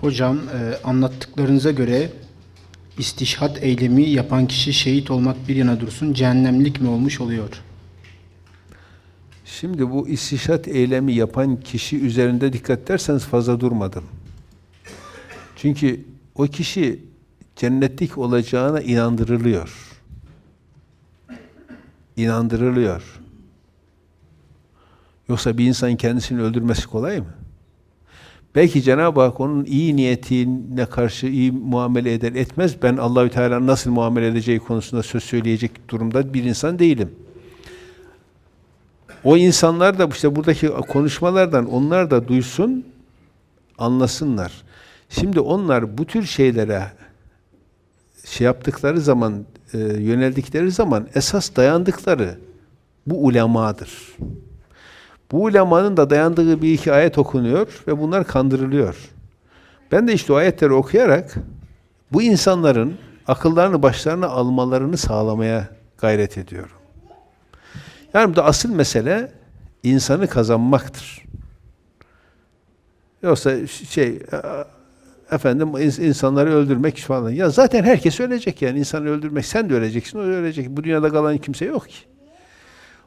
Hocam e, anlattıklarınıza göre istişhat eylemi yapan kişi şehit olmak bir yana dursun cehennemlik mi olmuş oluyor? Şimdi bu istişat eylemi yapan kişi üzerinde dikkat ederseniz fazla durmadım. Çünkü o kişi cennetlik olacağına inandırılıyor. İnandırılıyor. Yoksa bir insanın kendisini öldürmesi kolay mı? Belki Cenab-ı Hak onun iyi niyetine karşı iyi muamele eder etmez. Ben Allahü Teala nasıl muamele edeceği konusunda söz söyleyecek durumda bir insan değilim. O insanlar da işte buradaki konuşmalardan onlar da duysun, anlasınlar. Şimdi onlar bu tür şeylere şey yaptıkları zaman, e, yöneldikleri zaman esas dayandıkları bu ulemadır. Bu ulemanın da dayandığı bir iki ayet okunuyor ve bunlar kandırılıyor. Ben de işte o ayetleri okuyarak bu insanların akıllarını başlarına almalarını sağlamaya gayret ediyorum. Yani burada asıl mesele insanı kazanmaktır. Yoksa şey efendim ins- insanları öldürmek falan. Ya zaten herkes ölecek yani insanı öldürmek. Sen de öleceksin, o da ölecek. Bu dünyada kalan kimse yok ki.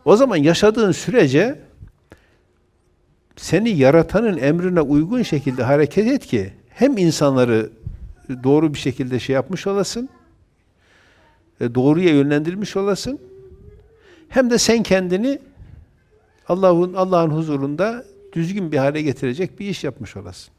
O zaman yaşadığın sürece seni yaratanın emrine uygun şekilde hareket et ki hem insanları doğru bir şekilde şey yapmış olasın, e, doğruya yönlendirmiş olasın, hem de sen kendini Allah'ın Allah'ın huzurunda düzgün bir hale getirecek bir iş yapmış olasın.